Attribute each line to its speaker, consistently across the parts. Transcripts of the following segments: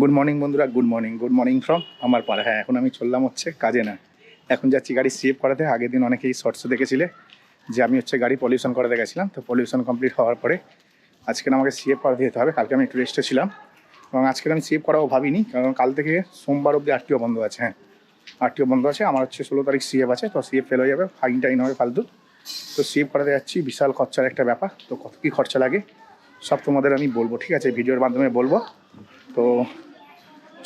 Speaker 1: Good morning বন্ধুরা। Good morning good morning from আমার পাড়া। হ্যাঁ এখন আমি চললাম হচ্ছে কাজে না। এখন যাচ্ছি গাড়ি সেভ করাতে। আগের দিন অনেকেই শর্টসে দেখেছিলে যে আমি হচ্ছে গাড়ি পলিউশন করাতে গেছিলাম। তো পলিউশন কমপ্লিট হওয়ার পরে আজকে আমাকে সেভ করাতে যেতে হবে। কালকে আমি একটু রেস্টে ছিলাম। এবং আজকে আমি সেভ করাও ভাবিনি। কারণ কাল থেকে সোমবার অবধি আরটিও বন্ধ আছে। হ্যাঁ আরটিও বন্ধ আছে। আমার হচ্ছে ষোলো তারিখ সিএফ আছে। তো সিএফ ফেল হয়ে যাবে। ফাইন টাইন হবে ফালতু। তো সেভ করাতে যাচ্ছি। বিশাল খরচার একটা ব্যাপার। তো কত কী খরচা লাগে? সব তোমাদের আমি বলব। ঠিক আছে ভিডিওর মাধ্যমে বলব। তো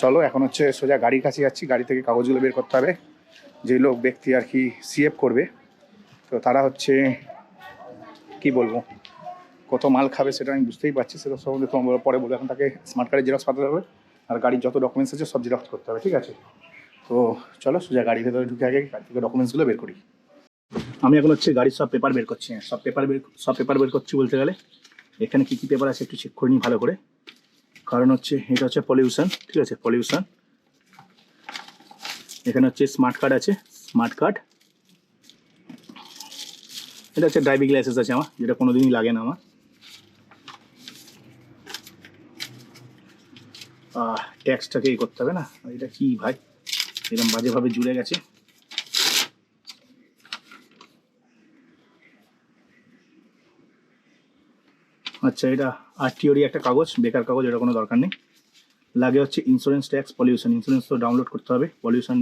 Speaker 1: চলো, এখন হচ্ছে সোজা গাড়ির কাছে যাচ্ছি। গাড়ি থেকে কাগজগুলো বের করতে হবে। যে লোক, ব্যক্তি আর কি সিএফ করবে। তো তারা হচ্ছে, কি বলব, কত মাল খাবে সেটা আমি বুঝতেই পারছি সেটা সম্বন্ধে তোমার পরে বলব। এখন তাকে স্মার্ট কার্ডের জেরক্স পাঠাতে হবে। আর গাড়ির যত ডকুমেন্টস আছে সব জেরক্স করতে হবে, ঠিক আছে? তো চলো, সোজা গাড়ির ভেতরে ঢুকে আগে গাড়ি থেকে ডকুমেন্টসগুলো বের করি। আমি এখন হচ্ছে গাড়ির সব পেপার বের করছি। হ্যাঁ সব পেপার বের, সব পেপার বের করছি বলতে গেলে। এখানে কী কী পেপার আছে একটু চেক করে নিই ভালো করে। কারণ হচ্ছে, এটা হচ্ছে পলিউশন ঠিক আছে? পলিউশন এখানে হচ্ছে স্মার্ট কার্ড আছে স্মার্ট কার্ড এটা হচ্ছে ড্রাইভিং লাইসেন্স আছে আমার, যেটা কোনো দিনই লাগে না আমার। ট্যাক্সটাকে এই করতে হবে না? এটা কি ভাই? এরকম বাজেভাবে জুড়ে গেছে। আচ্ছা এটা আরটিওরই একটা কাগজ, বেকার কাগজ, এটা কোনো দরকার নেই। লাগে হচ্ছে ইন্স্যুরেন্স ট্যাক্স পলিউশন ইন্স্যুরেন্স তো ডাউনলোড করতে হবে। পলিউশন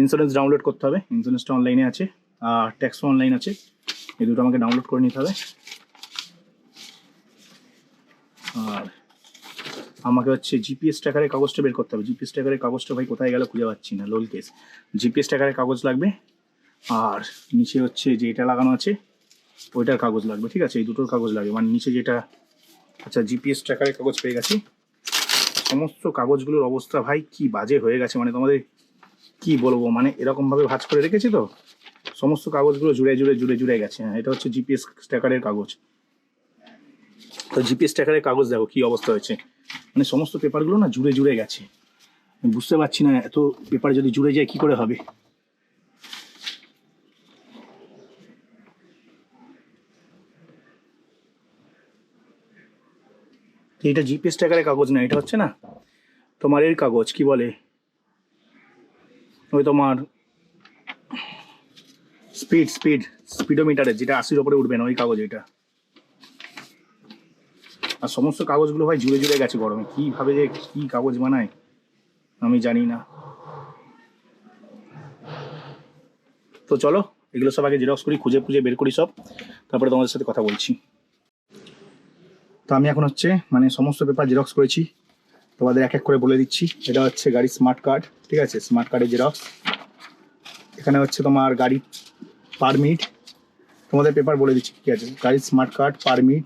Speaker 1: ইন্স্যুরেন্স ডাউনলোড করতে হবে। ইন্স্যুরেন্সটা অনলাইনে আছে, আর ট্যাক্সও অনলাইন আছে। এই দুটো আমাকে ডাউনলোড করে নিতে হবে। আর আমাকে হচ্ছে জিপিএস ট্র্যাকারের কাগজটা বের করতে হবে। জিপিএস ট্র্যাকারের কাগজটা ভাই কোথায় গেল খুঁজে পাচ্ছি না লোল কেস জিপিএস ট্র্যাকারের কাগজ লাগবে। আর নিচে হচ্ছে যে এটা লাগানো আছে ওইটার কাগজ লাগবে, ঠিক আছে? এই দুটোর কাগজ লাগবে। মানে নিচে যেটা আচ্ছা জিপিএস ট্র্যাকারের কাগজ পেয়ে গেছি। সমস্ত কাগজগুলোর অবস্থা ভাই কি বাজে হয়ে গেছে মানে তোমাদের কি বলব? মানে এরকমভাবে ভাঁজ করে রেখেছি তো? সমস্ত কাগজগুলো জুড়ে জুড়ে জুড়ে জুড়ে গেছে। হ্যাঁ এটা হচ্ছে জিপিএস ট্র্যাকারের কাগজ। তো জিপিএস ট্র্যাকারের কাগজ দেখো কি অবস্থা হয়েছে। মানে সমস্ত পেপারগুলো না জুড়ে জুড়ে গেছে। বুঝতে পারছি না, এত পেপার যদি জুড়ে যায় কি করে হবে? এটা জিপিএস ট্র্যাকারের কাগজ না, এটা হচ্ছে না? তোমার এর কাগজ, কি বলে? ওই তোমার স্পিড স্পিড স্পিডোমিটারের যেটা আশির ওপরে উঠবে না, ওই কাগজ এটা। আর সমস্ত কাগজগুলো ভাই জুড়ে জুড়ে গেছে গরমে কীভাবে যে কী কাগজ বানায়, আমি জানি না। তো চলো, এগুলো সব আগে জেরক্স করি, খুঁজে খুঁজে বের করি সব, তারপরে তোমাদের সাথে কথা বলছি। তো আমি এখন হচ্ছে মানে সমস্ত পেপার জেরক্স করেছি। তোমাদের এক এক করে বলে দিচ্ছি। এটা হচ্ছে গাড়ির স্মার্ট কার্ড ঠিক আছে? স্মার্ট কার্ডের জেরক্স এখানে হচ্ছে তোমার গাড়ি পারমিট তোমাদের পেপার বলে দিচ্ছি, ঠিক আছে? গাড়ির স্মার্ট কার্ড পারমিট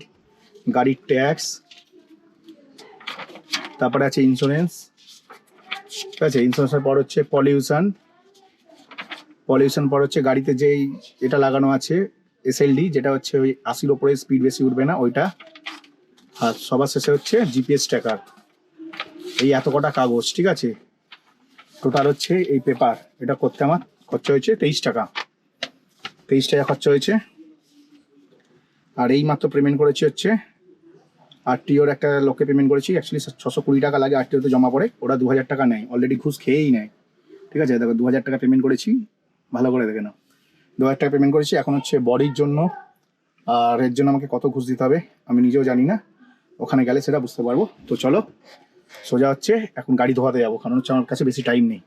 Speaker 1: গাড়ির ট্যাক্স তারপরে আছে ইন্স্যুরেন্স ঠিক আছে? ইন্স্যুরেন্সের পর হচ্ছে পলিউশন পলিউশন পর হচ্ছে গাড়িতে যেই, এটা লাগানো আছে এসএলডি যেটা হচ্ছে ওই আশির ওপরে স্পিড বেশি উঠবে না, ওইটা। আর সবার শেষে হচ্ছে জিপিএস ট্র্যাকার এই এত কটা কাগজ, ঠিক আছে? টোটাল হচ্ছে এই পেপার এটা করতে আমার খরচা হয়েছে তেইশ টাকা। তেইশ টাকা খরচা হয়েছে। আর এই মাত্র পেমেন্ট করেছি হচ্ছে আরটিওর একটা লোককে পেমেন্ট করেছি। অ্যাকচুয়ালি ছশো কুড়ি টাকা লাগে আরটিওতে জমা পড়ে, ওরা দু হাজার টাকা নেয়। অলরেডি ঘুষ খেয়েই নেয়। ঠিক আছে? দেখো দু হাজার টাকা পেমেন্ট করেছি। ভালো করে দেখে নাও। দু হাজার টাকা পেমেন্ট করেছি। এখন হচ্ছে বডির জন্য, আর এর জন্য আমাকে কত ঘুষ দিতে হবে আমি নিজেও জানি না। ওখানে গেলে সেটা বুঝতে পারব। তো চলো, সোজা হচ্ছে, এখন গাড়ি ধোয়াতে যাব, কারণ হচ্ছে আমার কাছে বেশি টাইম নেই।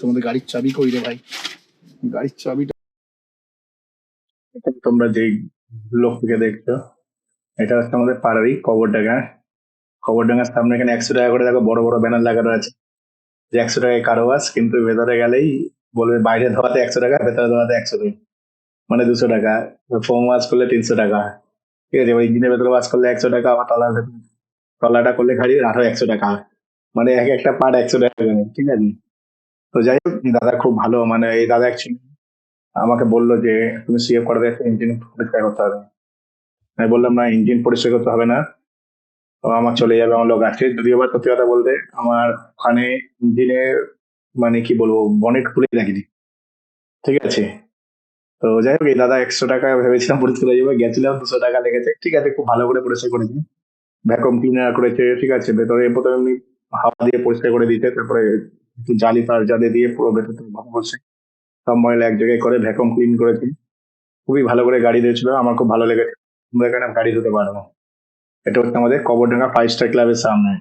Speaker 1: তোমাদের গাড়ির চাবি কই রে ভাই? গাড়ির চাবিটা তোমরা যেই লোককে দেখছ, এটা হচ্ছে আমাদের পাড়ারই কবরডাঙ্গা। কবরডাঙ্গার সামনে এখানে একশো টাকা করে দেখো, বড় বড় ব্যানার লাগানো আছে। যে একশো টাকায় কারোবাস, কিন্তু ভেতরে গেলেই বলবে বাইরে ধোয়াতে একশো টাকা, ভেতরে ধোয়াতে একশো টাকা মানে দুশো টাকা ফোম ওয়াশ করলে তিনশো টাকা। ঠিক আছে, এবার ইঞ্জিনের ভেতরে ওয়াশ করলে একশো টাকা, আবার ভেতরে তলাটা করলে খালি আরও একশো টাকা। মানে এক একটা পার্ট একশো টাকা করে, ঠিক আছে? তো যাই হোক দাদা খুব ভালো মানে এই দাদা অ্যাকচুয়ালি আমাকে বলল যে, তুমি সিএফ করাতে ইঞ্জিন পরিষ্কার করতে হবে। আমি বললাম, না ইঞ্জিন পরিষ্কার করতে হবে না। তো আমার চলে যাবে আমার লোক আছে যদিও বা সত্যি কথা বলতে আমার ওখানে ইঞ্জিনে মানে কি বলব বনেট খুলে রাখিনি ঠিক আছে? তো যাই হোক, এই দাদা একশো টাকা ভেবেছিলাম পরিষ্কার হয়ে যাবে, গেছিলাম দুশো টাকা লেগেছে। ঠিক আছে, খুব ভালো করে পরিষ্কার করেছি ভ্যাকুম ক্লিনার করেছে, ঠিক আছে, ভেতরে প্রথমে এমনি হাওয়া দিয়ে পরিষ্কার করে দিতে তারপরে একটু জালি তার জালি দিয়ে পুরো ভেতরে ভালো করছে। সব ময়লা এক জায়গায় করে ভ্যাকুম ক্লিন করেছে। খুবই ভালো করে গাড়ি দিয়েছিল আমার খুব ভালো লেগেছে। তোমরা এখানে গাড়ি ধুতে পারব এটা হচ্ছে আমাদের কবরডাঙ্গা ফাইভ স্টার ক্লাবের সামনে।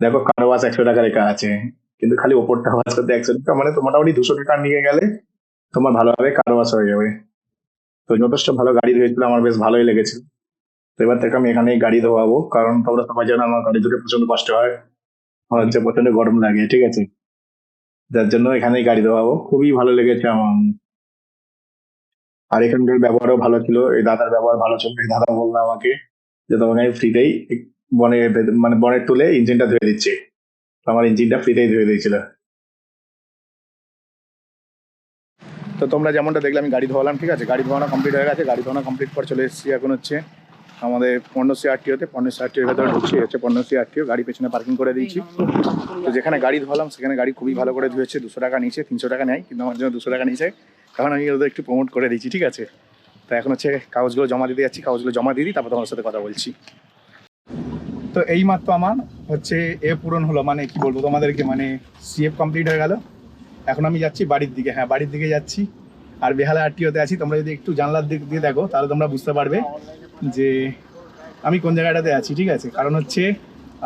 Speaker 1: দেখো, কারও ওয়াশ একশো টাকা লেখা আছে, কিন্তু খালি ওপরটা ওয়াশ করতে একশো টাকা মানে মোটামুটি দুশো টাকা নিয়ে গেলে তোমার ভালোভাবে কারও ওয়াশ হয়ে যাবে। তো যথেষ্ট ভালো গাড়ি ধুয়েছিল, আমার বেশ ভালোই লেগেছে। তো এবার থেকে আমি এখানেই গাড়ি ধোয়াবো, কারণ তোমরা সবাই জানো আমার গাড়ি ধুতে প্রচণ্ড কষ্ট হয়। আমার হচ্ছে প্রচণ্ড গরম লাগে, ঠিক আছে? যার জন্য এখানেই গাড়ি ধোয়াবো। খুবই ভালো লেগেছে আমার। আর এখানকার ব্যবহারও ভালো ছিল। এই দাদার ব্যবহার ভালো ছিল। এই দাদা বলল আমাকে যে, তোমাকে আমি ফ্রিতেই বনে মানে বনের তুলে ইঞ্জিনটা ধুয়ে দিচ্ছি। আমার ইঞ্জিনটা ফ্রিতেই ধুয়ে দিয়েছিল। তো তোমরা যেমনটা দেখলে আমি গাড়ি ধোয়ালাম ঠিক আছে? গাড়ি ধোয়ানো কমপ্লিট হয়ে গেছে। গাড়ি ধোয়ানো কমপ্লিট করে চলে এসেছি এখন হচ্ছে আমাদের পণ্যশ্রী আরটিওতে। পণ্যশ্রী আরটিওর ভেতরে ঢুকছি এই হচ্ছে পণ্যশ্রী আরটিও। গাড়ি পেছনে পার্কিং করে দিয়েছি। তো যেখানে গাড়ি ধোয়ালাম সেখানে গাড়ি খুবই ভালো করে ধুয়েছে। দুশো টাকা নিচে তিনশো টাকা নেয় কিন্তু আমার জন্য দুশো টাকা নিচে কারণ আমি ওদের একটু প্রমোট করে দিয়েছি ঠিক আছে? তো এখন হচ্ছে কাগজগুলো জমা দিতে যাচ্ছি কাগজগুলো জমা দিয়ে দিই তারপর তোমার সাথে কথা বলছি। তো এই মাত্র আমার হচ্ছে এ পূরণ হলো মানে কি বলব তোমাদেরকে মানে সিএফ কমপ্লিট হয়ে গেল। এখন আমি যাচ্ছি বাড়ির দিকে হ্যাঁ বাড়ির দিকে যাচ্ছি। আর বেহালা আরটিওতে আছি, তোমরা যদি একটু জানলার দিক দিয়ে দেখো, তাহলে তোমরা বুঝতে পারবে যে আমি কোন জায়গাটাতে আছি, ঠিক আছে? কারণ হচ্ছে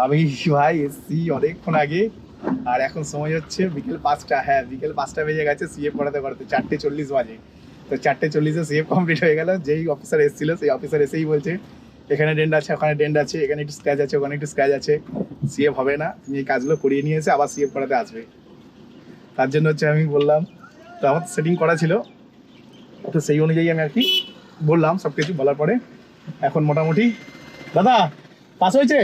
Speaker 1: আমি ভাই এসছি অনেকক্ষণ আগে, আর এখন সময় হচ্ছে বিকেল পাঁচটা হ্যাঁ বিকেল পাঁচটা বেজে গেছে সিএফ করাতে করাতে চারটে চল্লিশ বাজে। তো চারটে চল্লিশে সিএফ কমপ্লিট হয়ে গেল, যেই অফিসার এসেছিল, সেই অফিসার এসেই বলছে, এখানে ডেন্ড আছে, ওখানে ডেন্ড আছে, এখানে একটু স্ক্র্যাচ আছে, ওখানে একটু স্ক্র্যাচ আছে সিএফ হবে না, তুমি এই কাজগুলো করিয়ে নিয়ে এসে আবার সিএফ করাতে আসবে। তার জন্য হচ্ছে আমি বললাম, তো আমার সেটিং করা ছিল, তো সেই অনুযায়ী আমি আর কি বললাম সব কিছু বলার পরে। এখন মোটামুটি, দাদা পাস হয়েছে?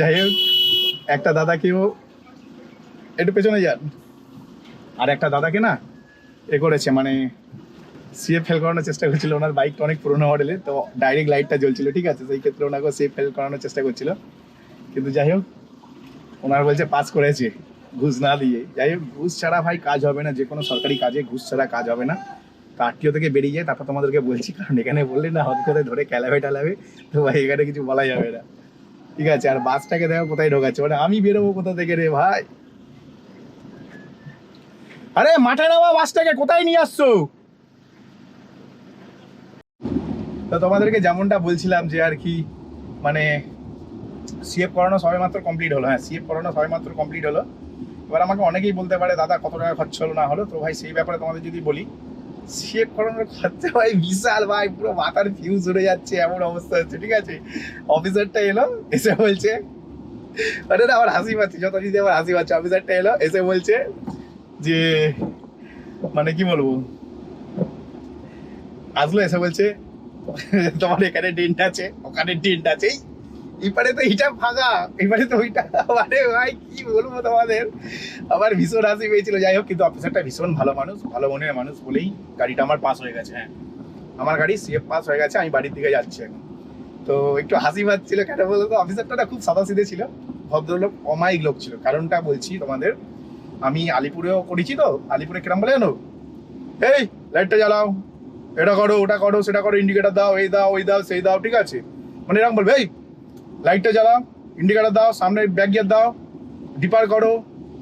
Speaker 1: যাই হোক, একটা দাদাকেও একটু পেছনে যান। আর একটা দাদাকে না এ করেছে মানে সিএফ ফেল করানোর চেষ্টা করছিল, ওনার বাইকটা অনেক পুরোনো মডেলের তো ডাইরেক্ট লাইটটা জ্বলছিল, ঠিক আছে? সেই ক্ষেত্রে ওনাকে সেফ ফেল করানোর চেষ্টা করছিল। কিন্তু যাই হোক, ওনার বলছে পাস করেছে। ঘুষ না দিয়ে। যাই হোক, ঘুষ ছাড়া ভাই কাজ হবে না যে কোনো সরকারি কাজে ঘুষ ছাড়া কাজ হবে না। তো থেকে বেরিয়ে যায়, তারপর তোমাদেরকে বলছি, কারণ এখানে বললে না হট করে ধরে খেলাবে টেলাবে, তো ভাই এখানে কিছু বলা যাবে না। ঠিক আছে, আর বাসটাকে দেখো কোথায় ঢোকাচ্ছে। মানে আমি বেরোবো কোথা থেকে রে ভাই? আরে, মাঠে নামা বাসটাকে কোথায় নিয়ে আসছো? তো তোমাদেরকে যেমনটা বলছিলাম যে আর কি মানে সিএফ করানো সবে মাত্র কমপ্লিট হলো। হ্যাঁ সিএফ করানো সবে মাত্র কমপ্লিট হলো। এবার আমাকে অনেকেই বলতে পারে, দাদা, কত টাকা খরচ হলো না হলো? তো ভাই, সেই ব্যাপারে তোমাদের যদি বলি সিএফ করানোর খরচা ভাই বিশাল ভাই, পুরো মাথার ফিউজ উড়ে যাচ্ছে, এমন অবস্থা হচ্ছে, ঠিক আছে? অফিসারটা এলো, এসে বলছে, আরে না, আমার হাসি পাচ্ছে, যত যদি আমার হাসি পাচ্ছে। অফিসারটা এলো, এসে বলছে যে মানে কি বলব? আসলো, এসে বলছে, তোমার এখানে ডেন্ট আছে, ওখানে ডেন্ট আছে এপারে তো এইটা ফাঁকা এবারে তো ওইটা। মানে ভাই, কি বলব তোমাদের? আমার ভীষণ হাসি পেয়েছিল। যাই হোক, কিন্তু অফিসারটা ভীষণ ভালো মানুষ, ভালো মনের মানুষ বলেই গাড়িটা আমার পাস হয়ে গেছে হ্যাঁ। আমার গাড়ি সিএফ পাস হয়ে গেছে, আমি বাড়ির দিকে যাচ্ছি এখন। তো একটু হাসি পাচ্ছিল, কেন বলতো? অফিসারটা খুব সাদা সিধে ছিল, ভদ্রলোক, অমায়িক লোক ছিল। কারণটা বলছি তোমাদের, আমি আলিপুরেও করেছি তো, আলিপুরে কিরম বলে জানো? এই লাইটটা জ্বালাও। এটা করো, ওটা করো, সেটা করো ইন্ডিকেটার দাও, এই দাও, ওই দাও, সেই দাও, ঠিক আছে? মানে এরকম বলবে, এই লাইটটা জ্বালাও ইন্ডিকেটার দাও সামনে ব্যাক গিয়ার দাও ডিপার করো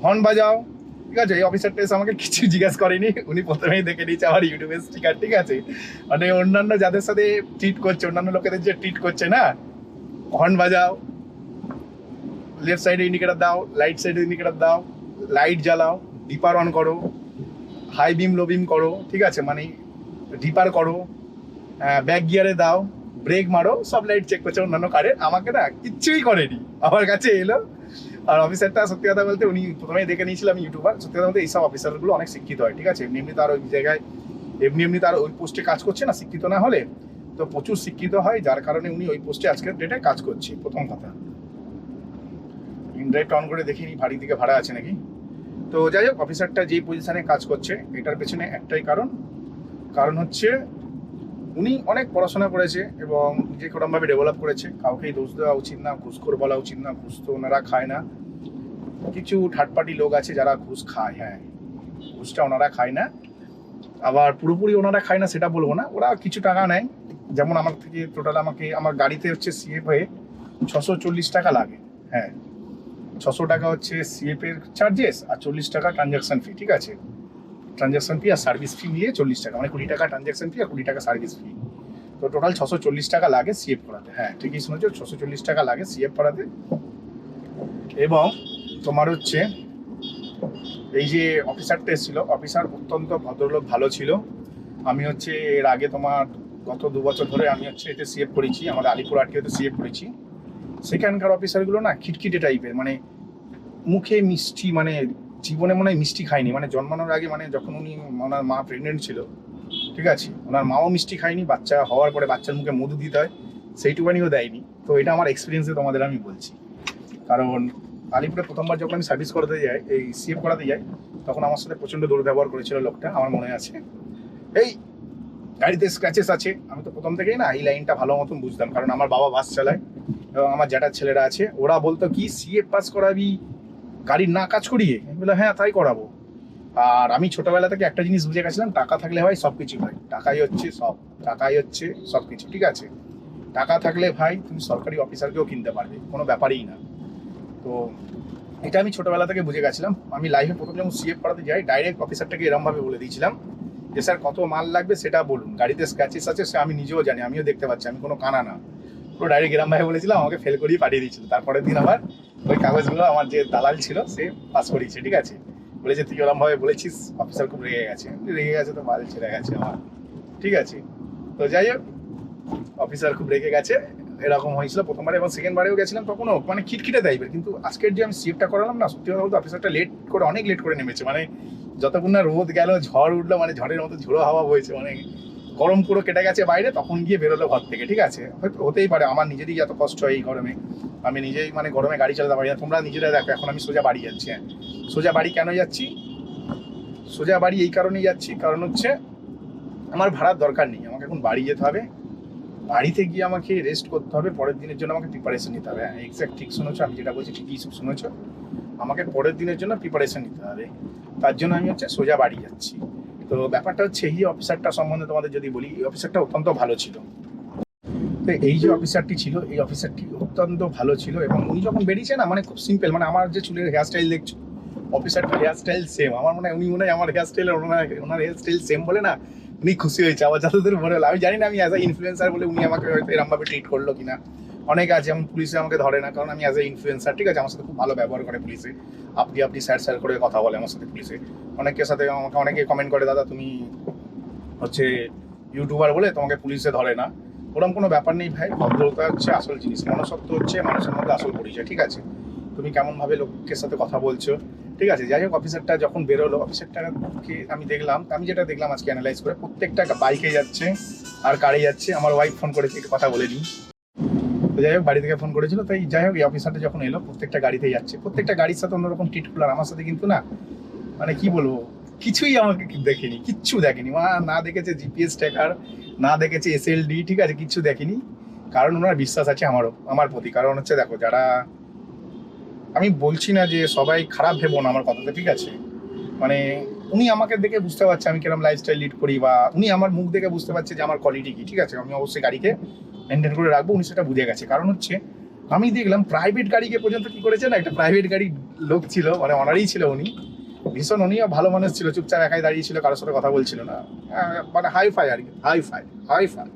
Speaker 1: হর্ন বাজাও, ঠিক আছে? এই অফিসারটা এসে আমাকে কিছু জিজ্ঞাসা করেনি, উনি প্রথমেই দেখে নিয়েছে আমার ইউটিউবের স্টিকার ঠিক আছে? মানে অন্যান্য যাদের সাথে ট্রিট করছে, অন্যান্য লোকেদের যে ট্রিট করছে না হর্ন বাজাও লেফট সাইডে ইন্ডিকেটার দাও লাইট সাইডে ইন্ডিকেটার দাও লাইট জ্বালাও ডিপার অন করো হাই বিম লো বিম করো, ঠিক আছে? মানে ডিপার করো ব্যাক গিয়ারে দাও ব্রেক মারো, সব লাইট চেক করছে, অন্যান্য কারের আমাকে না কিচ্ছুই করেনি। আমার কাছে এলো। আর অফিসারটা সত্যি কথা বলতে উনি প্রথমেই দেখে নিয়েছিলাম ইউটিউবার। সত্যি কথা বলতে এইসব অফিসারগুলো অনেক শিক্ষিত হয়, ঠিক আছে? এমনি এমনি তার ওই জায়গায়, এমনি এমনি তার ওই পোস্টে কাজ করছে না, শিক্ষিত না হলে। তো প্রচুর শিক্ষিত হয়, যার কারণে উনি ওই পোস্টে আজকের ডেটে কাজ করছে, প্রথম কথা। ইনড্রাইভটা অন করে দেখিনি ভারী দিকে ভাড়া আছে নাকি? তো যাই হোক অফিসারটা যেই পজিশনে কাজ করছে, এটার পেছনে একটাই কারণ। কারণ হচ্ছে উনি অনেক পড়াশোনা করেছে এবং যে কোরমভাবে ডেভেলপ করেছে। কাউকেই দোষ দেওয়া উচিত না, ঘুষখোর বলা উচিত না, ঘুষ তো ওনারা খায় না। কিছু থার্ড পার্টি লোক আছে যারা ঘুষ খায় হ্যাঁ। ঘুষটা ওনারা খায় না। আবার পুরোপুরি ওনারা খায় না সেটা বলব না। ওরা কিছু টাকা নেয়। যেমন আমার থেকে টোটাল আমাকে, আমার গাড়িতে হচ্ছে সিএফ হয়ে ছশো চল্লিশ টাকা লাগে হ্যাঁ। ছশো টাকা হচ্ছে সিএফ এর চার্জেস আর চল্লিশ টাকা ট্রানজাকশন ফি ঠিক আছে? ট্রানজাকশন ফি আর সার্ভিস ফি মিলিয়ে চল্লিশ টাকা মানে কুড়ি টাকা ট্রানজাকশন ফি আর কুড়ি টাকা সার্ভিস ফি তো টোটাল ছশো চল্লিশ টাকা লাগে সিএফ করাতে। হ্যাঁ ঠিকই শুনেছো, ছশো চল্লিশ টাকা লাগে সিএফ করাতে। এবং তোমার হচ্ছে এই যে অফিসারটা এসেছিল, অফিসার অত্যন্ত ভদ্রলোক, ভালো ছিল। আমি হচ্ছে এর আগে তোমার গত দু বছর ধরে আমি হচ্ছে এতে সিএফ করেছি, আমাদের আলিপুর আটকেতে সিএফ করেছি। সেখানকার অফিসারগুলো না খিটখিটে টাইপের মানে মুখে মিষ্টি মানে জীবনে মনে হয় মিষ্টি খায়নি। মানে জন্মানোর আগে মানে যখন উনি ওনার মা প্রেগনেন্ট ছিল, ঠিক আছে? ওনার মাও মিষ্টি খায়নি, বাচ্চা হওয়ার পরে বাচ্চার মুখে মধু দিতে হয়, সেইটুকানিও দেয়নি। তো এটা আমার এক্সপিরিয়েন্সে তোমাদের আমি বলছি। কারণ আলিপুরে প্রথমবার যখন আমি সার্ভিস করাতে যাই, এই সিএফ করাতে যাই, তখন আমার সাথে প্রচণ্ড দুর্ব্যবহার করেছিল লোকটা, আমার মনে আছে। এই, গাড়িতে স্ক্র্যাচেস আছে, আমি তো প্রথম থেকেই না এই লাইনটা ভালো মতন বুঝতাম, কারণ আমার বাবা বাস চালায় এবং আমার জ্যাঠার ছেলেরা আছে, ওরা বলতো, কি সিএফ পাস করাবি? গাড়ির না কাজ করিয়ে আমি বললাম হ্যাঁ তাই করাবো। আর আমি ছোটবেলা থেকে একটা জিনিস বুঝে গেছিলাম, টাকা থাকলে ভাই সব কিছু হয়। টাকাই হচ্ছে সব, টাকাই হচ্ছে সব কিছু, ঠিক আছে? টাকা থাকলে ভাই তুমি সরকারি অফিসারকেও কিনতে পারবে, কোনো ব্যাপারই না। তো এটা আমি ছোটবেলা থেকে বুঝে গেছিলাম। আমি লাইফে প্রথম যখন সিএফ করাতে যাই ডাইরেক্ট অফিসারটাকে এরমভাবে বলে দিয়েছিলাম যে, স্যার, কত মাল লাগবে সেটা বলুন। গাড়িতে স্ক্র্যাচেস আছে, সে আমি নিজেও জানি, আমিও দেখতে পাচ্ছি, আমি কোনো কানা না। পুরো ডাইরেক্ট ভাই বলেছিলাম আমাকে ফেল করিয়ে পাঠিয়ে দিয়েছিল। তারপরের দিন আবার ওই কাগজগুলো আমার যে দালাল ছিল, সে পাস করিয়েছে, ঠিক আছে? বলেছে, তুই ওরমভাবে বলেছিস অফিসার খুব রেগে গেছে। রেগে গেছে তো বাল ছেড়ে গেছে আমার, ঠিক আছে? তো যাই হোক অফিসার খুব রেগে গেছে, এরকম হয়েছিল প্রথমবার এবং সেকেন্ড বারেও গেছিলাম তখনও মানে খিটখিটে টাইপের কিন্তু আজকের যে আমি সিফটটা করালাম না, সত্যি কথা বলতে অফিসারটা লেট করে অনেক লেট করে নেমেছে মানে যতক্ষণ না রোদ গেল, ঝড় উঠল মানে ঝড়ের মতো ঝোড়ো হাওয়া বইছে মানে গরম পুরো কেটে গেছে বাইরে, তখন গিয়ে বেরোলো ঘর থেকে, ঠিক আছে? হতেই পারে, আমার নিজেরই এত কষ্ট হয় এই গরমে। আমি নিজেই মানে গরমে গাড়ি চালাতে পারি না। তোমরা নিজেরা দেখো, এখন আমি সোজা বাড়ি যাচ্ছি হ্যাঁ। সোজা বাড়ি কেন যাচ্ছি? সোজা বাড়ি এই কারণেই যাচ্ছি, কারণ হচ্ছে আমার ভাড়ার দরকার নেই। আমাকে এখন বাড়ি যেতে হবে। বাড়িতে গিয়ে আমাকে রেস্ট করতে হবে। পরের দিনের জন্য আমাকে প্রিপারেশন নিতে হবে হ্যাঁ। এক্স্যাক্ট ঠিক শুনেছো? আমি যেটা বলছি ঠিকই শুনেছো? আমাকে পরের দিনের জন্য প্রিপারেশন নিতে হবে। তার জন্য আমি হচ্ছে সোজা বাড়ি যাচ্ছি। তো ব্যাপারটা হচ্ছে এই অফিসারটা সম্বন্ধে তোমাদের যদি বলি, এই অফিসারটা অত্যন্ত ভালো ছিল। তো এই যে অফিসারটি ছিল, এই অফিসারটি অত্যন্ত ভালো ছিল এবং উনি যখন বেরিয়েছে না মানে খুব সিম্পল মানে আমার যে চুলের হেয়ার স্টাইল দেখছ, অফিসারটার হেয়ার স্টাইল সেম আমার মনে হয় উনি মনে হয় আমার হেয়ার স্টাইল ওনার ওনার হেয়ার স্টাইল সেম বলে না, উনি খুশি হয়েছে। আমার যতদূর মনে হলো, আমি জানি না আমি অ্যাজ এ ইনফ্লুয়েন্সার বলে উনি আমাকে হয়তো এরমভাবে ট্রিট করল কিনা। অনেকে আছে, যেমন পুলিশে আমাকে ধরে না, কারণ আমি অ্যাজ এ ইনফ্লুয়েন্সার ঠিক আছে? আমার সাথে খুব ভালো ব্যবহার করে পুলিশে। আপনি আপনি স্যার স্যার করে কথা বলে আমার সাথে পুলিশে। অনেকের সাথে আমাকে, অনেকে কমেন্ট করে, দাদা, তুমি হচ্ছে ইউটিউবার বলে তোমাকে পুলিশে ধরে না। ওরকম কোনো ব্যাপার নেই ভাই, ভদ্রতা হচ্ছে আসল জিনিস মনসত্ব হচ্ছে মানুষের মধ্যে আসল পরিচয়, ঠিক আছে? তুমি কেমনভাবে লোকের সাথে কথা বলছো, ঠিক আছে? যাই হোক, অফিসারটা যখন বেরোলো, অফিসারটাকে আমি দেখলাম, আমি যেটা দেখলাম আজকে অ্যানালাইজ করে, প্রত্যেকটা বাইকে যাচ্ছে আর কারে যাচ্ছে, আমার ওয়াইফ ফোন করেছে কথা বলে নিই। তো যাই হোক, বাড়ি থেকে ফোন করেছিল, তাই যাই হোক, এই অফিসারটা যখন এলো, প্রত্যেকটা গাড়িতে যাচ্ছে। প্রত্যেকটা গাড়ির সাথে অন্যরকম ট্রিট করল আমার সাথে কিন্তু না মানে কি বলব, কিছুই আমাকে দেখেনি, কিচ্ছু দেখেনি। মা না দেখেছে জিপিএস ট্র্যাকার না দেখেছে এসএলডি ঠিক আছে, কিচ্ছু দেখেনি। কারণ ওনার বিশ্বাস আছে আমারও, আমার প্রতি। কারণ হচ্ছে দেখো, যারা, আমি বলছি না যে সবাই খারাপ ভেবো না আমার কথাতে, ঠিক আছে? মানে উনি আমাকে দেখে বুঝতে পারছে আমি কিরম লাইফস্টাইল লিড করি বা উনি আমার মুখ দেখে বুঝতে পারছে যে আমার কোয়ালিটি কি, ঠিক আছে? আমি অবশ্যই গাড়িকে মেনটেন করে রাখব, উনি সেটা বুঝে গেছে। কারণ হচ্ছে, আমি দেখলাম প্রাইভেট গাড়িকে পর্যন্ত কি করেছে না, একটা প্রাইভেট গাড়ি লোক ছিল মানে অনারই ছিল উনি। ভীষণ উনিও ভালো মানুষ ছিল, চুপচাপ একাই দাঁড়িয়ে ছিল, কারোর সাথে কথা বলছিল না। মানে হাই ফাই আর কি হাই ফাই হাই ফাই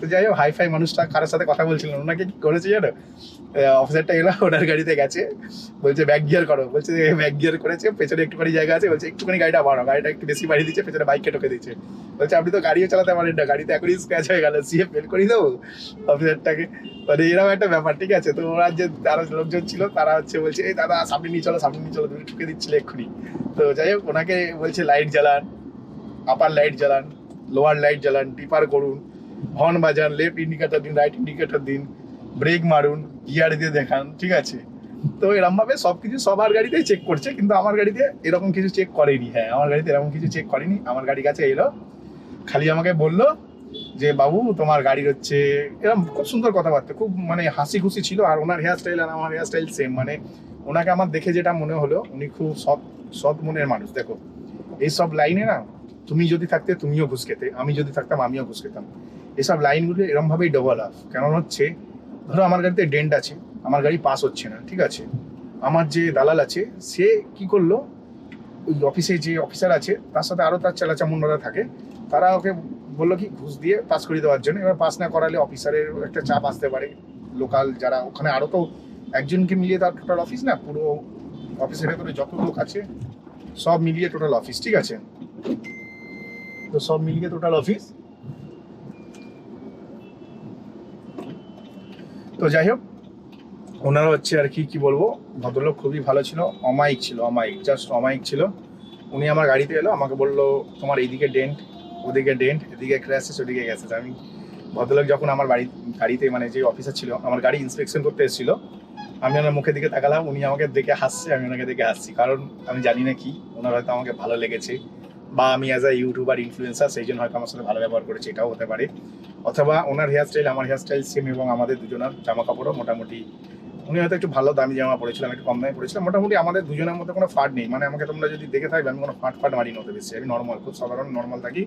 Speaker 1: তো যাই হোক হাই ফাই মানুষটা কারোর সাথে কথা বলছিল ওনাকে কি করেছে জানো? অফিসারটা এলো, ওনার গাড়িতে গেছে। বলছে ব্যাক গিয়ার করো। বলছে ব্যাক গিয়ার করেছে। পেছনে একটুখানি জায়গা আছে। বলছে, একটুখানি গাড়িটা বাড়ো গাড়িটা একটু বেশি বাড়িয়ে দিচ্ছে, পেছনে বাইককে ঠকে দিচ্ছে বলছে, আপনি তো গাড়িও চালাতে পারেন না। গাড়িতে এখনই স্ক্র্যাচ হয়ে গেল। সিএ ফেল করে দেবো অফিসারটাকে মানে এরকম একটা ব্যাপার, ঠিক আছে? তো ওরা যে আরও লোকজন ছিল, তারা হচ্ছে বলছে, এই দাদা, সামনে নিয়ে চলো, সামনে নিয়ে চলো তুমি ঠুকে দিচ্ছিলে এক্ষুনি। তো যাই হোক, ওনাকে বলছে লাইট জ্বালান আপার লাইট জ্বালান লোয়ার লাইট জ্বালান টিপার করুন। হর্ন বাজান লেফট ইন্ডিকেটার দিন রাইট ইন্ডিকেটার দিন ব্রেক মারুন গিয়ার দিয়ে দেখান, ঠিক আছে? তো এরকম ভাবে সবকিছু সবার গাড়িতেই চেক করছে, কিন্তু আমার গাড়িতে এরকম কিছু চেক করেনি। হ্যাঁ আমার গাড়িতে এরকম কিছু চেক করেনি। আমার গাড়ি কাছে এলো, খালি আমাকে বলল যে, বাবু, তোমার গাড়ির হচ্ছে এরকম খুব সুন্দর কথাবার্তা, খুব মানে হাসি খুশি ছিল। আর ওনার হেয়ার স্টাইল আর আমার হেয়ার স্টাইল সেম মানে ওনাকে আমার দেখে যেটা মনে হলো, উনি খুব সৎ সৎ মনের মানুষ। দেখো এই সব লাইনে না, তুমি যদি থাকতে তুমিও ঘুষ খেতে, আমি যদি থাকতাম, আমিও ঘুষ খেতাম। এসব লাইনগুলো এরমভাবেই ডেভেলপ কেমন হচ্ছে, ধরো আমার গাড়িতে ডেন্ট আছে, আমার গাড়ি পাস হচ্ছে না, ঠিক আছে? আমার যে দালাল আছে, সে কি করল? ওই অফিসে যে অফিসার আছে, তার সাথে আরও তার চেলা চামুন্ডারা থাকে, তারা ওকে বলল কি, ঘুষ দিয়ে পাস করে দেওয়ার জন্য। এবার পাস না করালে অফিসারের একটা চাপ আসতে পারে লোকাল যারা। ওখানে আরও তো একজনকে মিলিয়ে তার টোটাল অফিস না, পুরো অফিসের ভেতরে যত লোক আছে, সব মিলিয়ে টোটাল অফিস ঠিক আছে? তো সব মিলিয়ে টোটাল অফিস তো যাই হোক ওনারা হচ্ছে আর কি কি বলব, ভদ্রলোক খুবই ভালো ছিল, অমায়িক ছিল, অমায়িক জাস্ট অমায়িক ছিল। উনি আমার গাড়িতে এলো, আমাকে বলল, তোমার এইদিকে ডেন্ট, ওদিকে ডেন্ট, এদিকে ক্র্যাশেস ওদিকে গেছে। আমি ভদ্রলোক যখন আমার বাড়ি, গাড়িতে মানে যে অফিসার ছিল, আমার গাড়ি ইন্সপেকশন করতে এসেছিল, আমি ওনার মুখের দিকে তাকালাম, উনি আমাকে দেখে হাসছে, আমি ওনাকে দেখে হাসছি। কারণ আমি জানি না কি, ওনার হয়তো আমাকে ভালো লেগেছে, বা আমি অ্যাজ আ ইউটিউবার ইনফ্লুয়েন্সার সেই জন্য হয়তো আমার সাথে ভালো ব্যবহার করেছে, এটাও হতে পারে। অথবা ওনার হেয়ার স্টাইল আমার হেয়ার স্টাইল সেম এবং আমাদের দুজনের জামা কাপড়ও মোটামুটি। উনি হয়তো একটু ভালো দামি জামা পড়েছিলাম একটু কম দামে পড়েছিলাম মোটামুটি আমাদের দুজনের মধ্যে কোনো ফাট নেই। মানে আমাকে তোমরা যদি দেখে থাকবে, আমি কোনো ফাট ফাট মারি নতে বেশি। আমি নর্মাল খুব সাধারণ নর্মাল থাকি।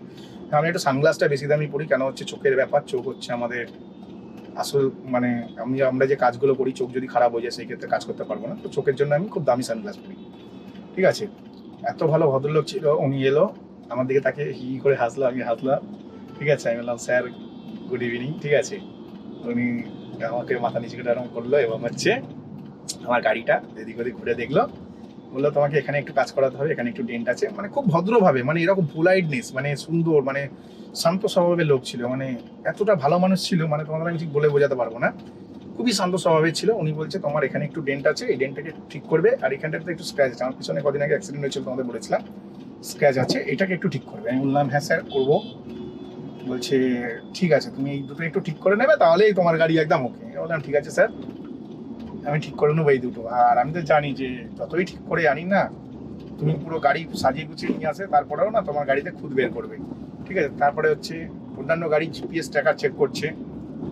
Speaker 1: আমি একটু সানগ্লাসটা বেশি দামি পড়ি কেন হচ্ছে চোখের ব্যাপার, চোখ হচ্ছে আমাদের আসল মানে আমি, আমরা যে কাজগুলো করি, চোখ যদি খারাপ হয়ে যায়, সেই ক্ষেত্রে কাজ করতে পারব না। তো চোখের জন্য আমি খুব দামি সানগ্লাস পরি। ঠিক আছে? এত ভালো ভদ্রলোক ছিল, উনি এলো। আমার দিকে তাকে হি করে হাসলো, আমি হাসলাম। ঠিক আছে, আমি বললাম, স্যার গুড ইভিনিং ঠিক আছে? উনি আমাকে মাথা নিচে করে আরম্ভ করল এবং হচ্ছে আমার গাড়িটা এদিক ওদিক ঘুরে দেখল। বলল, তোমাকে এখানে একটু কাজ করাতে হবে, এখানে একটু ডেন্ট আছে। মানে খুব ভদ্রভাবে মানে এরকম পোলাইটনেস মানে সুন্দর মানে শান্ত স্বভাবের লোক ছিল। মানে এতটা ভালো মানুষ ছিল মানে তোমাদের আমি ঠিক বলে বোঝাতে পারব না। খুবই শান্ত স্বভাবের ছিল। উনি বলছে, তোমার এখানে একটু ডেন্ট আছে, এই ডেন্টটাকে ঠিক করবে, আর এখানটাতে একটু স্ক্র্যাচ আছে। আমার পিছনে কদিন আগে অ্যাক্সিডেন্ট হয়েছিল তোমাদের বলেছিলাম। স্ক্র্যাচ আছে, এটাকে একটু ঠিক করবে। আমি বললাম হ্যাঁ স্যার করব। বলছে, ঠিক আছে, তুমি এই দুটো একটু ঠিক করে নেবে, তাহলেই তোমার গাড়ি একদম ওকে বললাম, ঠিক আছে স্যার। আমি ঠিক করে নেব এই দুটো। আর আমি তো জানি যে যতই ঠিক করে আনি না, তুমি পুরো গাড়ি সাজিয়ে গুছিয়ে নিয়ে আসে, তারপরেও না তোমার গাড়িতে খুদ বের করবে। ঠিক আছে? তারপরে হচ্ছে অন্যান্য গাড়ি জিপিএস ট্র্যাকার চেক করছে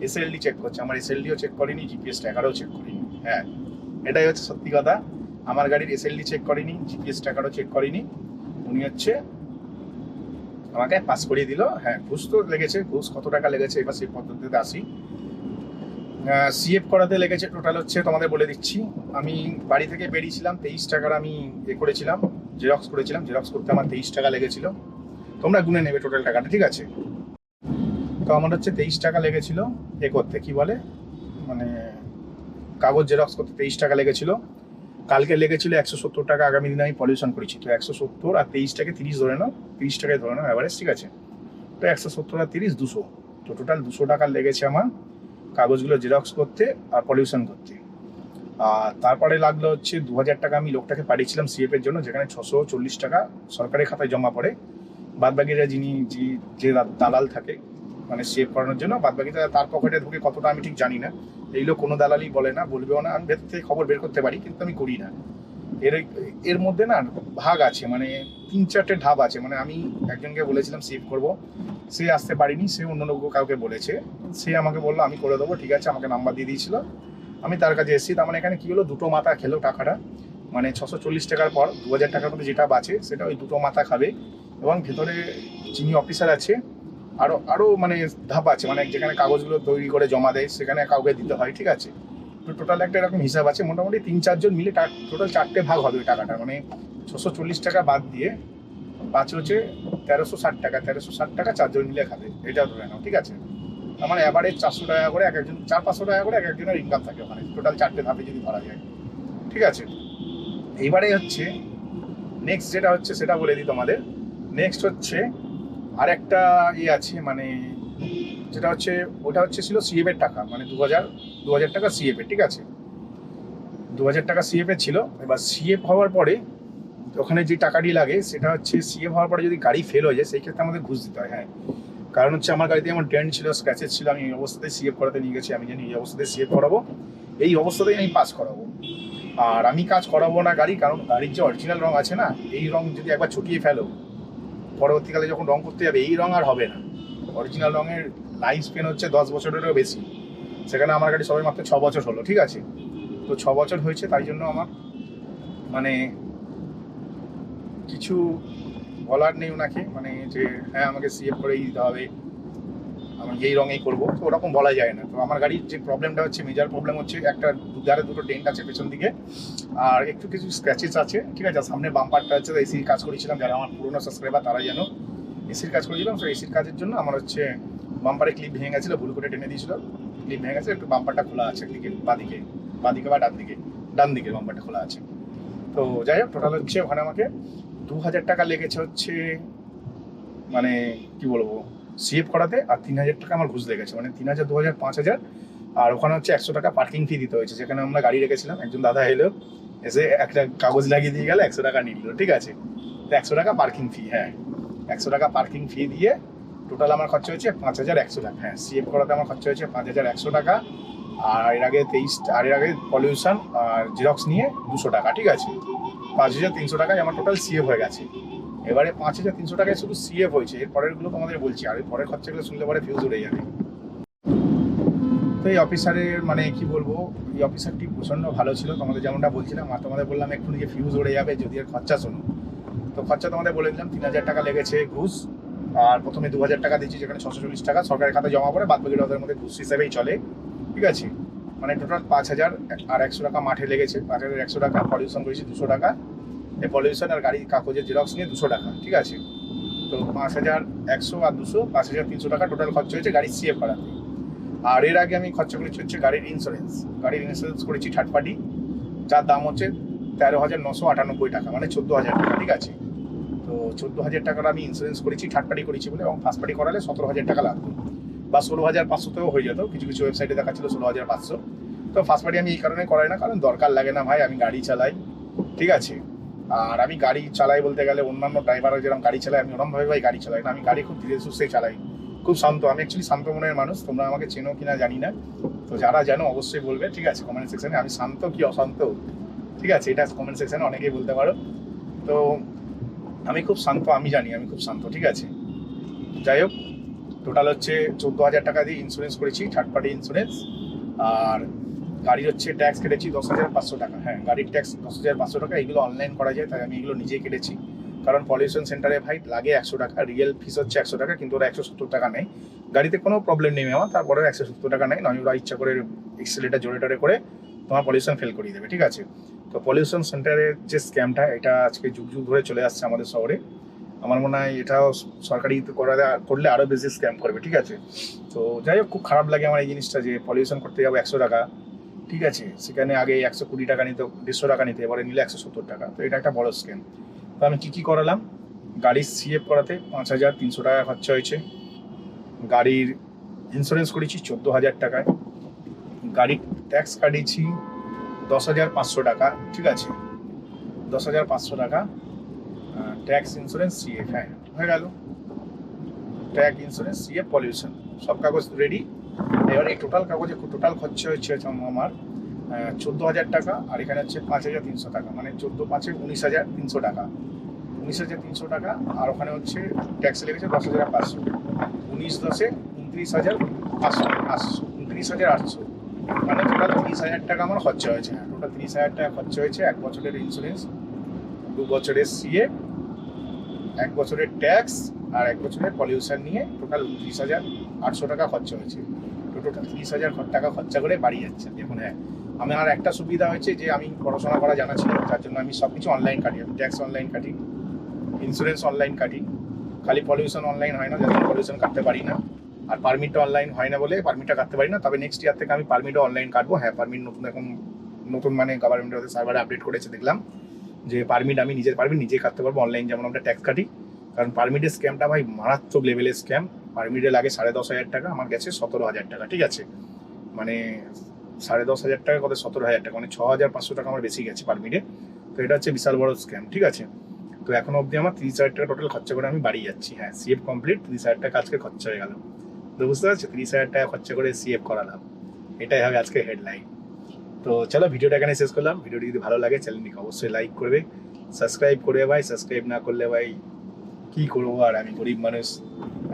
Speaker 1: এসএলডি চেক করছে। আমার এসএলডিও চেক করেনি জিপিএস ট্র্যাকারও চেক করিনি। হ্যাঁ এটাই হচ্ছে সত্যি কথা। আমার গাড়ির এসএলডি চেক করেনি জিপিএস ট্র্যাকারও চেক করেনি। উনি হচ্ছে আমাকে পাস করিয়ে দিল। হ্যাঁ ঘুষ তো লেগেছে, ঘুষ কত টাকা লেগেছে এবার সেই পদ্ধতিতে আসি। সিএফ করাতে লেগেছে টোটাল হচ্ছে, তোমাদের বলে দিচ্ছি, আমি বাড়ি থেকে বেরিয়েছিলাম, তেইশ টাকার আমি এ করেছিলাম জেরক্স করেছিলাম জেরক্স করতে আমার তেইশ টাকা লেগেছিল। তোমরা গুনে নেবে টোটাল টাকাটা, ঠিক আছে? তো আমার হচ্ছে তেইশ টাকা লেগেছিল এ করতে, কি বলে? মানে কাগজ জেরক্স করতে তেইশ টাকা লেগেছিল। কালকে লেগেছিল একশো সত্তর টাকা আগামী দিনে আমি পলিউশন করেছি। তো একশো সত্তর আর তেইশ টাকা তিরিশ ধরে নাও, তিরিশ টাকায় ধরে নাও অ্যাভারেজ ঠিক আছে? তো একশো সত্তর আর তিরিশ দুশো। তো টোটাল দুশো টাকা লেগেছে আমার কাগজগুলো জেরক্স করতে আর পলিউশন করতে। আর তারপরে লাগল হচ্ছে দু হাজার টাকা আমি লোকটাকে পাঠিয়েছিলাম সিএফ এর জন্য, যেখানে ছশো চল্লিশ টাকা সরকারি খাতায় জমা পড়ে। বাদ বাকিরা যিনি, যে দালাল থাকে মানে সেভ করানোর জন্য। বাদ বাকিটা তার পকেটে ঢুকে কতটা আমি ঠিক জানি না। এইগুলো কোনো দালালই বলে না, বলবেও না। আমি ভেতর থেকে খবর বের করতে পারি, কিন্তু আমি করি না। এর এর মধ্যে না ভাগ আছে মানে তিন চারটে ধাপ আছে। মানে আমি একজনকে বলেছিলাম সেভ করব। সে আসতে পারিনি, সে অন্য লোক কাউকে বলেছে। সে আমাকে বলল, আমি করে দেবো, ঠিক আছে, আমাকে নাম্বার দিয়ে দিয়েছিল। আমি তার কাছে এসেছি। তার মানে এখানে কী হলো? দুটো মাথা খেলো টাকাটা। মানে ছশো চল্লিশ টাকার পর দু হাজার টাকার মধ্যে যেটা বাঁচে, সেটা ওই দুটো মাথা খাবে। এবং ভেতরে যিনি অফিসার আছে আরও আরও মানে ধাপ আছে মানে যেখানে কাগজগুলো তৈরি করে জমা দেয়, সেখানে কাউকে দিতে হয়, ঠিক আছে? তো টোটাল একটা এরকম হিসাব আছে, মোটামুটি তিন, চারজন মিলে টোটাল চারটে ভাগ হবে ওই টাকাটা মানে ছশো চল্লিশ টাকা বাদ দিয়ে পাঁচ হচ্ছে তেরোশো ষাট টাকা, তেরোশো ষাট টাকা চারজন মিলে খাবে, এটা ধরে নাও, ঠিক আছে? আমার অ্যাভারেজ চারশো টাকা করে এক একজন, চার, পাঁচশো টাকা করে এক একজনের ইনকাম থাকে ওখানে টোটাল চারটে ধাপে যদি ধরা যায়, ঠিক আছে? এইবারে হচ্ছে নেক্সট যেটা হচ্ছে সেটা বলে দিই তোমাদের নেক্সট হচ্ছে আর একটা ইয়ে আছে মানে যেটা হচ্ছে, ওটা হচ্ছে ছিল সিএফ এর টাকা মানে দু হাজার দু হাজার টাকা সিএফ এর, ঠিক আছে? দু হাজার টাকা সিএফ এর ছিল, এবার সিএফ হওয়ার পরে ওখানে যে টাকাটি লাগে, সেটা হচ্ছে সিএফ হওয়ার পরে যদি গাড়ি ফেল হয়ে যায়, সেই ক্ষেত্রে আমাদের ঘুষ দিতে হয় হ্যাঁ। কারণ হচ্ছে আমার গাড়িতে আমার ডেন্ট ছিল স্ক্র্যাচেস ছিল, আমি এই অবস্থাতে সিএফ করাতে নিয়ে গেছি, আমি জানি এই অবস্থাতে সিএফ করাবো। এই অবস্থাতেই আমি পাস করাবো। আর আমি কাজ করাবো না গাড়ি, কারণ গাড়ির যে অরিজিনাল রং আছে না, এই রং যদি একবার ছুটিয়ে ফেলো পরবর্তীকালে যখন রং করতে যাবে, এই রং আর হবে না। অরিজিনাল রঙের লাইফ স্পেন হচ্ছে দশ বছরেরও বেশি। সেখানে আমার গাড়ি সবাই মাত্র ছ বছর হলো, ঠিক আছে? তো ছ বছর হয়েছে, তাই জন্য আমার মানে কিছু বলার নেই ওনাকে মানে যে হ্যাঁ আমাকে সিএফ করেই দিতে হবে। এই রঙেই করব, তো ওরকম বলা যায় না। তো আমার গাড়ির যে প্রবলেমটা হচ্ছে মেজার প্রবলেম হচ্ছে একটা দুধারে দুটো ডেন্ট আছে পেছন দিকে, আর একটু কিছু স্ক্র্যাচেস আছে, ঠিক আছে? সামনে বাম্পারটা হচ্ছে এসির কাজ করেছিলাম, যারা আমার পুরোনো সাবস্ক্রাইবার তারা যেন এসির কাজ করেছিলাম, তো এসির কাজের জন্য আমার হচ্ছে বাম্পারে ক্লিপ ভেঙে গেছিল, ভুল করে টেনে দিয়েছিল। ক্লিপ ভেঙে গেছে একটু বাম্পারটা খোলা আছে একদিকে বাদিকে বাদিকে বা ডান দিকে ডান দিকে বাম্পারটা খোলা আছে। তো যাই হোক টোটাল হচ্ছে ওখানে আমাকে দু হাজার টাকা লেগেছে হচ্ছে মানে কি বলব? সিএফ করাতে আর তিন হাজার টাকা আমার ঘুষ লেগেছে মানে তিন হাজার, দু হাজার, পাঁচ হাজার। আর ওখানে হচ্ছে একশো টাকা পার্কিং ফি দিতে হয়েছে। যেখানে আমরা গাড়ি রেখেছিলাম, একজন দাদা এলো, এসে একটা কাগজ লাগিয়ে দিয়ে গেলে, একশো টাকা নিল, ঠিক আছে? তো একশো টাকা পার্কিং ফি হ্যাঁ। একশো টাকা পার্কিং ফি দিয়ে টোটাল আমার খরচা হয়েছে পাঁচ হাজার একশো টাকা। হ্যাঁ সিএফ করাতে আমার খরচা হয়েছে পাঁচ হাজার একশো টাকা। আর এর আগে তেইশ, আর এর আগে পলিউশন আর জেরক্স নিয়ে দুশো টাকা, ঠিক আছে? পাঁচ হাজার তিনশো টাকায় আমার টোটাল সিএফ হয়ে গেছে। এবারে পাঁচ হাজার তিনশো টাকায় শুধু সিএফ হয়েছে, এর পরেরগুলো তোমাদের বলছি। আর পরের খরচাগুলো শুনলে পরে ফিউজ উড়ে যাবে। তো এই অফিসারের মানে কি বলব, এই অফিসারটি প্রচণ্ড ভালো ছিল, তোমাদের যেমনটা বলছিলাম, আর তোমাদের বললাম একটু যে ফিউজ উড়ে যাবে, যদি এর খরচা শোনো। তো খরচা তোমাদের বলে দিলাম, তিন হাজার টাকা লেগেছে ঘুষ, আর প্রথমে দু হাজার টাকা দিচ্ছি যেখানে ছশো চল্লিশ টাকা, সরকারের খাতে জমা করে বাদ বাকিটা ওদের মধ্যে ঘুষ হিসেবেই চলে। ঠিক আছে? মানে টোটাল পাঁচ হাজার আর একশো টাকা মাঠে লেগেছে, পাঁচ হাজার একশো টাকা পলিউশন করেছি দুশো টাকা। পলিউশন আর গাড়ির কাগজের জেরক্স নিয়ে দুশো টাকা, ঠিক আছে? তো পাঁচ হাজার একশো আর দুশো, পাঁচ হাজার তিনশো টাকা টোটাল খরচা হয়েছে গাড়ির সিএফ করাতে আর এর আগে আমি খরচা করেছি হচ্ছে গাড়ির ইন্স্যুরেন্স গাড়ির ইন্স্যুরেন্স করেছি থার্ড পার্টি যার দাম হচ্ছে তেরো হাজার নশো আটানব্বই টাকা মানে চোদ্দ হাজার টাকা, ঠিক আছে? তো চোদ্দ হাজার টাকার আমি ইন্স্যুরেন্স করেছি থার্ড পার্টি করেছি বলে, এবং ফার্স্ট পার্টি করালে সতেরো হাজার টাকা লাগতো। বা ষোলো হাজার পাঁচশোতেও হয়ে যেত, কিছু কিছু ওয়েবসাইটে দেখাচ্ছিল ষোলো হাজার পাঁচশো। তো ফার্স্ট পার্টি আমি এই কারণে করাই না, কারণ দরকার লাগে না ভাই, আমি গাড়ি চালাই, ঠিক আছে? আর আমি গাড়ি চালাই বলতে গেলে অন্যান্য ড্রাইভাররা যেরকম গাড়ি চালায়, আমি ওরমভাবে ভাই গাড়ি চালাই না। আমি গাড়ি খুব ধীরে সুস্থে চালাই। খুব শান্ত। আমি অ্যাকচুয়ালি শান্ত মনের মানুষ। তোমরা আমাকে চেনো কিনা জানি না। তো যারা জানো অবশ্যই বলবে। ঠিক আছে কমেন্ট সেকশনে আমি শান্ত কি অশান্ত? ঠিক আছে, এটা কমেন্ট সেকশনে অনেকেই বলতে পারো। তো আমি খুব শান্ত, আমি জানি আমি খুব শান্ত। ঠিক আছে? যাই হোক টোটাল হচ্ছে চোদ্দ হাজার টাকা দিয়ে ইন্স্যুরেন্স করেছি থার্ড পার্টি ইন্স্যুরেন্স আর গাড়ির হচ্ছে ট্যাক্স কেটেছি দশ হাজার পাঁচশো টাকা। হ্যাঁ গাড়ির ট্যাক্স দশ হাজার পাঁচশো টাকা, এগুলো অনলাইন করা যায়, তাই আমি এগুলো নিজেই কেটেছি। কারণ পলিউশন সেন্টারে ভাই লাগে একশো টাকা রিয়েল ফিস হচ্ছে একশো টাকা, কিন্তু ওরা একশো সত্তর টাকা নেয়। গাড়িতে কোনো প্রবলেম নেই আমার তারপরেও একশো সত্তর টাকা নেয়, নয়, ওরা ইচ্ছা করে এক্সেলেটা জোরে টোরে করে তোমার পলিউশন ফেল করিয়ে দেবে, ঠিক আছে? তো পলিউশন সেন্টারের যে স্ক্যামটা এটা আজকে যুগ যুগ ধরে চলে আসছে আমাদের শহরে। আমার মনে হয় এটাও সরকারি করা করলে আরও বেশি স্ক্যাম করবে, ঠিক আছে? তো যাই হোক, খুব খারাপ লাগে আমার এই জিনিসটা যে পলিউশন করতে যাব একশো টাকা ঠিক আছে, সেখানে আগে একশো কুড়ি টাকা নিতে, দেড়শো টাকা নিতে, এবারে নিলে একশো সত্তর টাকা। তো এটা একটা বড় স্ক্যাম তো আমি কী কী করালাম? গাড়ির সিএফ করাতে পাঁচ হাজার তিনশো টাকা খরচা হয়েছে। গাড়ির ইন্স্যুরেন্স করেছি চোদ্দ হাজার টাকায়। গাড়ির ট্যাক্স কাটিয়েছি দশ হাজার পাঁচশো টাকা, ঠিক আছে? দশ হাজার পাঁচশো টাকা ট্যাক্স ইন্স্যুরেন্স সিএফ হ্যাঁ হয়ে গেল। ট্যাক্স ইন্স্যুরেন্স সিএফ পলিউশন সব কাগজ রেডি এবার এই টোটাল কাগজে টোটাল খরচা হচ্ছে আমার চোদ্দ হাজার টাকা, আর এখানে হচ্ছে পাঁচ হাজার তিনশো টাকা মানে চোদ্দ পাঁচে উনিশ হাজার তিনশো টাকা। উনিশ হাজার তিনশো টাকা, আর ওখানে হচ্ছে ট্যাক্স লেগেছে দশ হাজার পাঁচশো। উনিশ দশে উনত্রিশ হাজার পাঁচশো আটশো উনত্রিশ হাজার আটশো। মানে টোটাল তিরিশ হাজার টাকা আমার খরচা হয়েছে। হ্যাঁ টোটাল তিরিশ হাজার টাকা খরচা হয়েছে এক বছরের ইন্স্যুরেন্স দু বছরের সিএ এক বছরের ট্যাক্স আর এক বছরের পলিউশন নিয়ে টোটাল উনত্রিশ হাজার আটশো টাকা খরচা হয়েছে। টোটাল তিরিশ হাজার টাকা খরচা করে বাড়ি যাচ্ছে। দেখুন হ্যাঁ আমার একটা সুবিধা হয়েছে যে আমি পড়াশোনা করা জানা ছিল, তার জন্য আমি সব কিছু অনলাইন কাটি, আমি ট্যাক্স অনলাইন কাটি ইন্স্যুরেন্স অনলাইন কাটি, খালি পলিউশন অনলাইন হয় না, যাতে পলিউশন কাটতে পারি না, আর পারমিটটা অনলাইন হয় না বলে পারমিটটা কাটতে পারি না, তবে নেক্সট ইয়ার থেকে আমি পারমিটও অনলাইন কাটবো। হ্যাঁ পারমিট নতুন এখন, নতুন মানে গভর্নমেন্ট ওদের সার্ভারে আপডেট করেছে, দেখলাম, যে পারমিট আমি নিজের পারমিট নিজে কাটতে পারব অনলাইন যেমন আমরা ট্যাক্স কাটি কারণ পারমিটের স্ক্যামটা ভাই মারাত্মক লেভেলের স্ক্যাম পারমিটে লাগে সাড়ে দশ হাজার টাকা, আমার গেছে সতেরো হাজার টাকা, ঠিক আছে? মানে সাড়ে দশ হাজার টাকা, কত সতেরো হাজার টাকা মানে ছ হাজার পাঁচশো টাকা আমার বেশি গেছে পারমিটে তো এটা হচ্ছে বিশাল বড় স্ক্যাম ঠিক আছে? তো এখন অবধি আমার তিরিশ হাজার টাকা টোটাল খরচা করে আমি বাড়ি যাচ্ছি। হ্যাঁ সিএফ কমপ্লিট তিরিশ হাজার টাকা আজকে খরচা হয়ে গেল। তো বুঝতে পারছ? তিরিশ হাজার টাকা খরচা করে সিএফ করালাম। এটাই হবে আজকে হেডলাইন তো চলো ভিডিওটা এখানে শেষ করলাম। ভিডিওটি যদি ভালো লাগে চ্যানেলটিকে অবশ্যই লাইক করবে। সাবস্ক্রাইব করবে ভাই সাবস্ক্রাইব না করলে ভাই কি করব আর আমি গরিব মানুষ?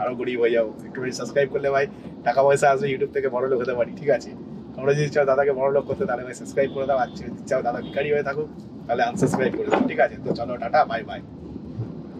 Speaker 1: আরও গরিব হয়ে যাব। একটু সাবস্ক্রাইব করলে ভাই টাকা পয়সা আসবে ইউটিউব থেকে বড় লোক হতে পারি, ঠিক আছে? তোমরা যদি চাও দাদাকে বড় লোক করতে, তাহলে ভাই সাবস্ক্রাইব করে দাও। আর যদি চাও দাদা ভিকারি হয়ে থাকুক, তাহলে আনসাবস্ক্রাইব করে দাও, ঠিক আছে? তো চলো, টাটা বাই বাই